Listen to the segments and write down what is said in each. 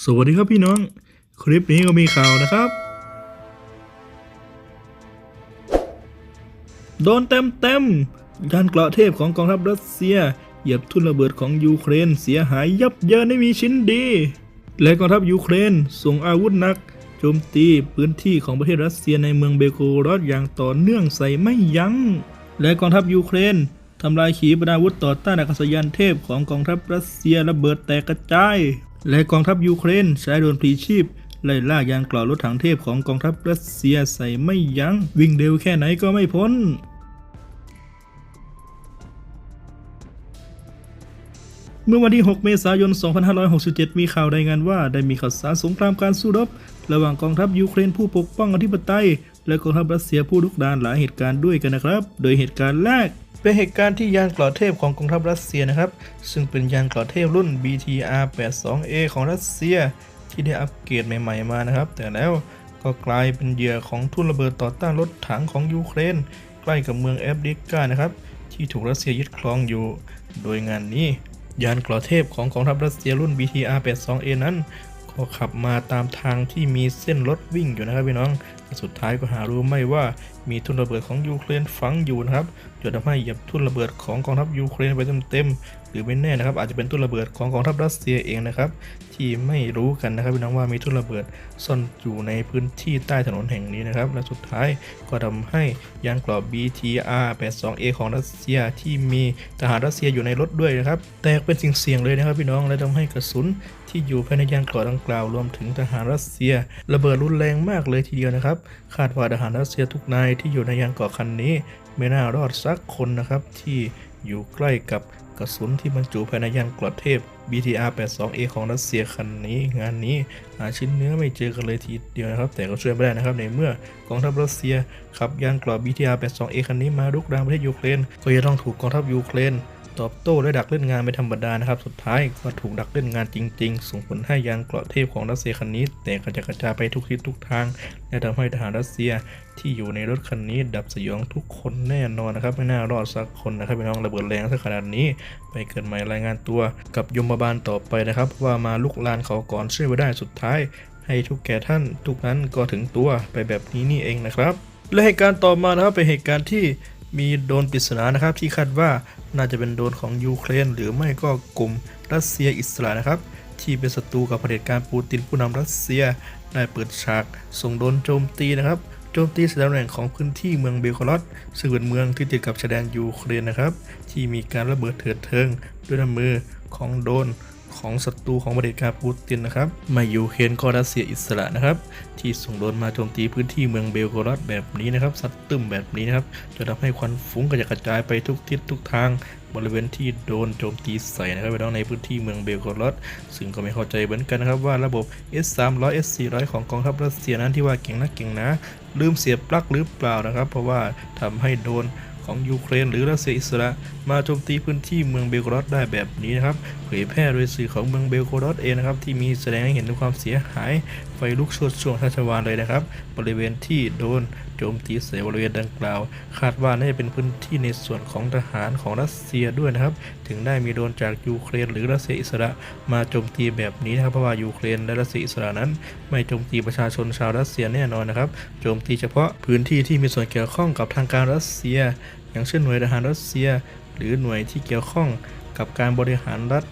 สวัสดีครับพี่น้อง คลิปนี้ก็มีข่าวนะครับ โดนเต็มเต็มๆยานเกราะเทพของกองทัพรัสเซีย เหยียบทุ่นระเบิดของยูเครนเสียหายยับเยินไม่มีชิ้นดี และกองทัพยูเครนส่งอาวุธหนักโจมตีพื้นที่ของประเทศรัสเซียในเมืองเบโกรอดอย่างต่อเนื่องใส่ไม่ยัง้ง และกองทัพยูเครนทำลายขีปนาวุธต่อต้านอากาศยานเทพของกองทัพรัสเซียระเบิดแตกกระจาย และกองทัพยูเครนใช้โดรนพลีชีพไล่ล่ายานกล่าวรถถังเทพของกองทัพรัสเซียใส่ไม่ยัง้งวิ่งเร็วแค่ไหนก็ไม่พ้น เมื่อวันที่ 6 เมษายน 2567 มีข่าวรายงานว่าได้มีข่าวสารสงครามการสู้รบ ระหว่างกองทัพยูเครนผู้ปกป้องอธิปไตย และกองทัพรัสเซียผู้ลุกดานหลายเหตุการณ์ด้วยกันนะครับ โดยเหตุการณ์แรก เป็นเหตุการณ์ที่ยานกลอเทพของกองทัพรัสเซียนะครับ ซึ่งเป็นยานกลอเทพรุ่น BTR-82A ของรัสเซีย ที่ได้อัปเกรดใหม่ๆมานะครับ แต่แล้วก็กลายเป็นเหยื่อของทุ่นระเบิดต่อต้านรถถังของยูเครน ใกล้กับเมืองแอฟริกานะครับ ที่ถูกรัสเซียยึดครองอยู่ โดยงานนี้ ยานกลอเทพของกองทัพรัสเซียรุ่น BTR-82A นั้นก็ขับมาตามทางที่มีเส้นรถวิ่งอยู่นะครับพี่น้องแต่สุดท้ายก็หารู้ไม่ว่า มีทุ่นระเบิดของยูเครนฝังอยู่นะครับจนทำให้เหยียบทุ่นระเบิดของกองทัพยูเครนไปเต็มๆหรือไม่แน่นะครับ อาจจะเป็นทุ่นระเบิดของกองทัพรัสเซียเองนะครับ ที่ไม่รู้กันนะครับพี่น้องว่ามีทุ่นระเบิดซ่อนอยู่ในพื้นที่ใต้ถนนแห่งนี้นะครับ และสุดท้ายก็ทำให้ยานกรอบ BTR-82A ของรัสเซียที่มีทหารรัสเซียอยู่ในรถด้วยนะครับ แตกเป็นสิ่งเสี่ยงเลยนะครับพี่น้องและทำให้กระสุนที่อยู่ภายในยานกราะดังกล่าวรวมถึงทหารรัสเซีย ระเบิดรุนแรงมากเลยทีเดียวนะครับ คาดว่าทหารรัสเซียทุกนายที่อยู่ในยานเกราะคันนี้ ไม่น่ารอดสักคนนะครับที่อยู่ใกล้กับกระสุนที่บรรจุภายในยานกราะเทพ BTR-82A ของรัสเซียคันนี้ งานนี้หาชิ้นเนื้อไม่เจอกันเลยทีเดียวนะครับ แต่ก็ช่วยไม่ได้นะครับในเมื่อกองทัพรัสเซียขับยานกราะ BTR-82A คันนี้มารุกรานประเทศยูเครน ก็จะต้องถูกกองทัพยูเครน ตอบโต้และดักเล่นงานไม่ธรรมดานะครับ สุดท้ายก็ถูกดักเล่นงานจริง ๆ ส่งผลให้ยานเกราะเทพของรัสเซียคันนี้ แตกกระจายกระจายไปทุกทิศทุกทาง และทำให้ทหารรัสเซียที่อยู่ในรถคันนี้ ดับสยองทุกคนแน่นอนนะครับ ไม่น่ารอดสักคนนะครับพี่น้องระเบิดแรงสักขนาดนี้ ไปเกิดใหม่รายงานตัวกับยมบาลต่อไปนะครับ ว่ามาลุกลานเขาก่อนช่วยไว้ได้สุดท้าย ให้ทุกแก่ท่านทุกนั้นก็ถึงตัวไปแบบนี้นี่เองนะครับและเหตุการณ์ต่อมานะครับเป็นเหตุการณ์ที่ มีโดนปริศนานะครับที่คาดว่าน่าจะเป็นโดนของยูเครน หรือไม่ก็กลุ่มรัสเซียอิสระนะครับ ที่เป็นศัตรูกับเผด็จการปูตินผู้นำรัสเซียได้เปิดฉากส่งโดนโจมตีนะครับโจมตีสถานแหล่งของพื้นที่เมืองเบลโครอดซึ่งเป็นเมืองที่ติดกับชายแดนยูเครนนะครับ ที่มีการระเบิดเถิดเทิงด้วยน้ำมือของโดน ของศัตรูของประเผด็จการปูตินนะครับมายูเครนก็รัสเซียอิสระนะครับ ที่ส่งโดนมาโจมตีพื้นที่เมืองเบลโกรอดแบบนี้นะครับสัดตึมแบบนี้นะครับจนทำให้ควันฟุ้งกระจายไปทุกทิศทุกทางบริเวณที่โดนโจมตีใส่นะครับไปน้องในพื้นที่เมืองเบลโกรอดซึ่งก็ไม่เข้าใจเหมือนกันนะครับว่าระบบ S300 S400 ของกองทัพรัสเซียนั้นที่ว่าเก่งนักเก่งนะ ลืมเสียบปลั๊กหรือเปล่านะครับ เพราะว่าทำให้โดน ของยูเครนหรือรัสเซียอิสระมาโจมตีพื้นที่เมืองเบลโกรอดได้แบบนี้นะครับเผยแพร่โดยสื่อของเมืองเบลโกรอดเองนะครับที่มีแสดงให้เห็นถึงความเสียหายไฟลุกโชนช่วงทัชวานเลยนะครับ บริเวณที่โดนโจมตีใส่บริเวณดังกล่าว คาดว่าน่าจะเป็นพื้นที่ในส่วนของทหารของรัสเซียด้วยนะครับ ถึงได้มีโดนจากยูเครนหรือรัสเซียอิสระมาโจมตีแบบนี้นะครับเพราะว่ายูเครนและรัสเซียอิสระนั้น ไม่โจมตีประชาชนชาวรัสเซียแน่นอนนะครับโจมตีเฉพาะพื้นที่ที่มีส่วนเกี่ยวข้องกับทางการรัสเซีย อย่างเช่นหน่วยทหารรัสเซีย หรือหน่วยที่เกี่ยวข้องกับการบริหารรัฐ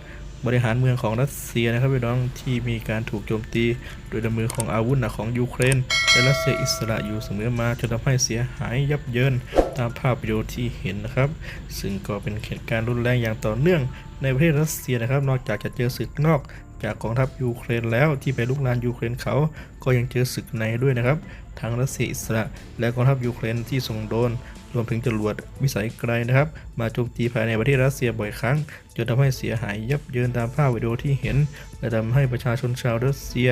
บริหารเมืองของรัสเซียนะครับพี่น้องที่มีการถูกโจมตี โดยดมือของอาวุธหนักของยูเครน และรัสเซียอิสระอยู่เสมอมาจนทำให้เสียหายยับเยินตามภาพวิดีโอที่เห็นนะครับ ซึ่งก็เป็นเหตุการณ์รุนแรงอย่างต่อเนื่องในประเทศรัสเซียนะครับ นอกจากจะเจอศึกนอก จากกองทัพยูเครนแล้วที่ไปลุกลานยูเครนเขาก็ยังเจอศึกในด้วยนะครับทั้งรัสเซียอิสระ และกองทัพยูเครนที่ส่งโดนรวมถึงจรวดวิสัยไกลนะครับ มาโจมตีภายในประเทศรัสเซียบ่อยครั้ง จนทำให้เสียหายยับเยินตามภาพวิดีโอที่เห็น และทำให้ประชาชนชาวรัสเซีย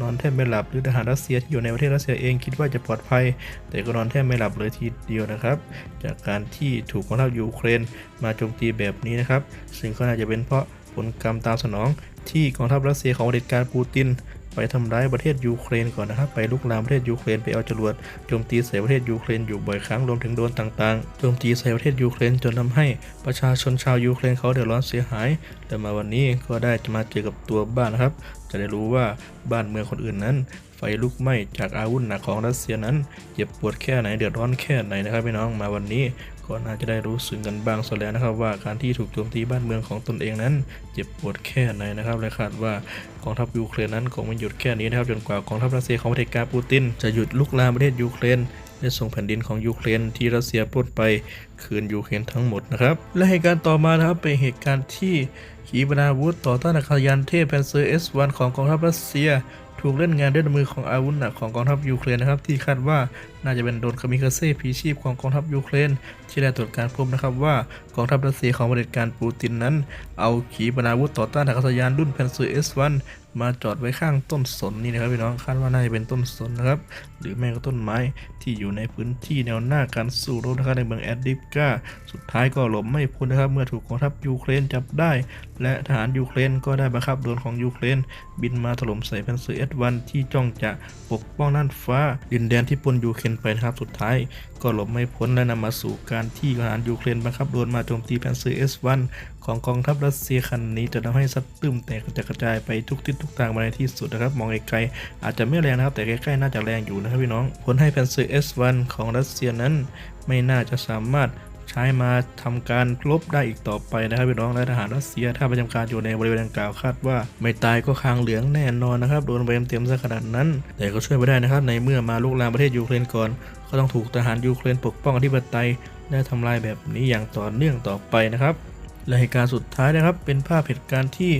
นอนแทบไม่หลับหรือทหารรัสเซียที่อยู่ในประเทศรัสเซียเองคิดว่าจะปลอดภัย แต่ก็นอนแทบไม่หลับเลยทีเดียวนะครับ จากการที่ถูกกองทัพยูเครนมาโจมตีแบบนี้นะครับ ซึ่งก็น่าจะเป็นเพราะ ผลกรรมตามสนองที่กองทัพรัสเซียของเด็จการปูติน ไปทำร้ายประเทศยูเครนก่อนนะครับ ไปลุกลามประเทศยูเครนไปเอาจรวดโจมตีใส่ประเทศยูเครนอยู่บ่อยครั้งรวมถึงโดนต่างๆโจมตีใส่ประเทศยูเครนจนทำให้ประชาชนชาวยูเครนเขาเดือดร้อนเสียหาย แต่มาวันนี้ก็ได้จะมาเจอกับตัวบ้านนะครับจะได้รู้ว่าบ้านเมืองคนอื่นนั้น ไฟลุกไหม้จากอาวุธหนักของรัสเซียนั้นเจ็บปวดแค่ไหนเดือดร้อนแค่ไหนนะครับพี่น้องมาวันนี้ก็น่าจะได้รู้สึกกันบ้างสักแล้วนะครับ ว่าการที่ถูกโจมตีบ้านเมืองของตนเองนั้น เจ็บปวดแค่ไหนนะครับและคาดว่ากองทัพยูเครนนั้นคงไม่หยุดแค่นี้นะครับจนกว่ากองทัพรัสเซียของประเทศกาปูติน จะหยุดลุกลามประเทศยูเครน ได้ส่งแผ่นดินของยูเครนที่รัสเซียปล้นไปคืนยูเครนทั้งหมดนะครับ และเหตุการณ์ต่อมานะครับเป็นเหตุการณ์ที่ขีปนาวุธต่อต้านอาคารยานเทพแพนเซอร์เอสวันของกองทัพรัสเซีย ถูกเล่นงานด้วยมือของอาวุธหนักของกองทัพยูเครนนะครับที่คาดว่า น่าจะเป็นโดนคามิคาเซ่พีชีพของกองทัพยูเครน ที่ได้ตรวจการพบนะครับว่ากองทัพรัสเซียของเผด็จการปูตินนั้น เอาขีปนาวุธต่อต้านอากาศยานรุ่นแพนเอร์ S1 มาจอดไว้ข้างต้นสนนี่นะครับพี่น้องคาดว่าน่าจะเป็นต้นสนนะครับ หรือไม่ก็ต้นไม้ที่อยู่ในพื้นที่แนวหน้าการสู้รบนะครับในเมืองแอดดิฟกาสุดท้ายก็หลบไม่พ้นนะครับ เมื่อถูกกองทัพยูเครนจับได้ และทหารยูเครนก็ได้บังคับโดรนของยูเครน บินมาถล่มใส่แพนเซอร์ S1 ที่จ้องจะปกป้องน่านฟ้า ดินแดนที่ปนยูเครนไปนะครับสุดท้ายก็หลบไม่พ้นและนำมาสู่การที่ทหารยูเครนบังคับโดนมาโจมตีแพนเซอร์ S1 ของกองทัพรัสเซียคันนี้จะทำให้ซัดตึมแตกกระจายกระจายไปทุกทิศทุกทางมาในที่สุดนะครับ มองไกลๆอาจจะไม่แรงนะครับแต่ใกล้ๆน่าจะแรงอยู่นะครับพี่น้องผลให้แพนเซอร์ S1 ของรัสเซียนั้นไม่น่าจะสามารถ ใช้มาทำการลบได้อีกต่อไปนะครับพี่น้องและทหารรัสเซียถ้าประจำการอยู่ในบริเวณดังกล่าวคาดว่าไม่ตายก็คางเหลืองแน่นอนนะครับโดนไปเต็มซะขนาดนั้น แต่ก็ช่วยไม่ได้นะครับในเมื่อมาลุกลามประเทศยูเครนก่อน ก็ต้องถูกทหารยูเครนปกป้องอธิปไตยและทำลายแบบนี้อย่างต่อเนื่องต่อไปนะครับและเหตุการณ์สุดท้ายนะครับเป็นภาพเหตุการณ์ที่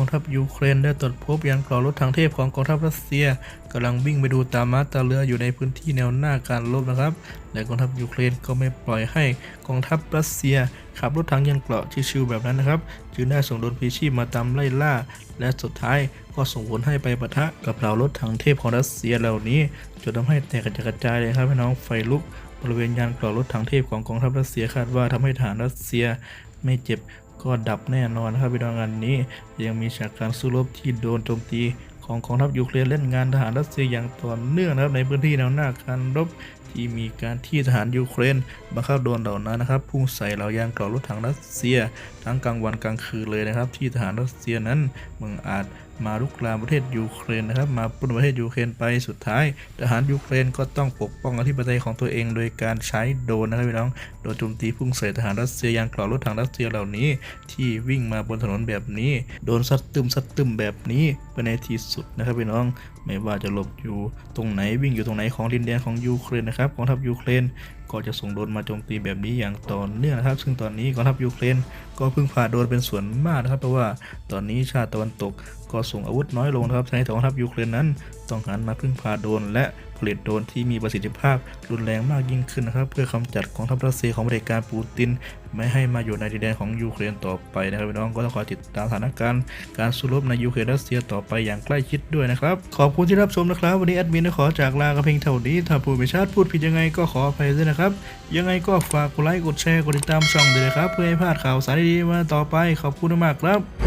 องทัพยูเครนได้ตรวจพบยานเกรอรถทางเทพของกองทัพรัสเซียกำลังวิ่งไปดูตามมาตาเรืออยู่ในพื้นที่แนวหน้าการรบนะครับ และกองทัพยูเครนก็ไม่ปล่อยให้กองทัพรัสเซีย ขับรถถังยานเกราะชิวๆแบบนั้นนะครับ จึงได้ส่งโดรนพีชีพมาตามไล่ล่า และสุดท้ายก็ส่งผลให้ไปปะทะกับเหล่ารถถังเทพของรัสเซียเหล่านี้จนทำให้แตกกระจายเลยครับพี่น้องไฟลุกบริเวณยานเกราะรถถังเทพของกองทัพรัสเซียคาดว่าทำให้ทหารรัสเซียไม่เจ็บ ก็ดับแน่นอนครับพี่น้องงานนี้ ยังมีฉากการสู้รบที่โดนโจมตีของกองทัพยูเครนเล่นงานทหารรัสเซียอย่างต่อเนื่องนะครับในพื้นที่แนวหน้าการรบที่มีการที่ทหารยูเครนบังคับโดนเหล่านั้นนะครับพุ่งใส่เหล่ายางเกราะรถถังรัสเซีย ทั้งกลางวันกลางคืนเลยนะครับ ที่ทหารรัสเซียนั้นมึงอาจมาลุกลามประเทศยูเครนนะครับ มาปล้นประเทศยูเครนไปสุดท้าย ทหารยูเครนก็ต้องปกป้องอธิปไตยของตัวเอง โดยการใช้โดนนะครับพี่น้อง โดยโจมตีพุ่งใส่ทหารรัสเซียยานเกราะรถถังรัสเซียเหล่านี้ ที่วิ่งมาบนถนนแบบนี้ โดนซัดตึมซัดตึมแบบนี้ไปในที่สุดนะครับพี่น้อง ไม่ว่าจะหลบอยู่ตรงไหนวิ่งอยู่ตรงไหนของดินแดนของยูเครนนะครับกองทัพยูเครนก็จะส่งโดนมาโจมตีแบบนี้อย่างต่อเนื่องนะครับ ซึ่งตอนนี้กองทัพยูเครนก็พึ่งผ่าโดนเป็นส่วนมากนะครับ เพราะว่าตอนนี้ชาติตะวันตก ก็ส่งอาวุธน้อยลงนะครับในกองทัพยูเครนนั้น ต้องหันมาพึ่งพาโดรนและผลิตโดรนที่มีประสิทธิภาพรุนแรงมากยิ่งขึ้นนะครับ เพื่อคำจัดกองทัพรัสเซียของเผด็จการปูติน ไม่ให้มาอยู่ในดินแดนของยูเครนต่อไปนะครับพี่น้องก็ต้องคอยติดตามสถานการณ์การสู้รบในยูเครนรัสเซียต่อไปอย่างใกล้ชิดด้วยนะครับ ขอบคุณที่รับชมนะครับ วันนี้แอดมินขอจากลากันเพียงเท่านี้ถ้าพูดไม่ชัดพูดผิดยังไงก็ขออภัยด้วยนะครับ ยังไงก็ฝากกดไลค์กดแชร์กดติดตามช่องด้วยนะครับเพื่อให้พลาดข่าวสารดีๆมาต่อไปขอบคุณมากครับ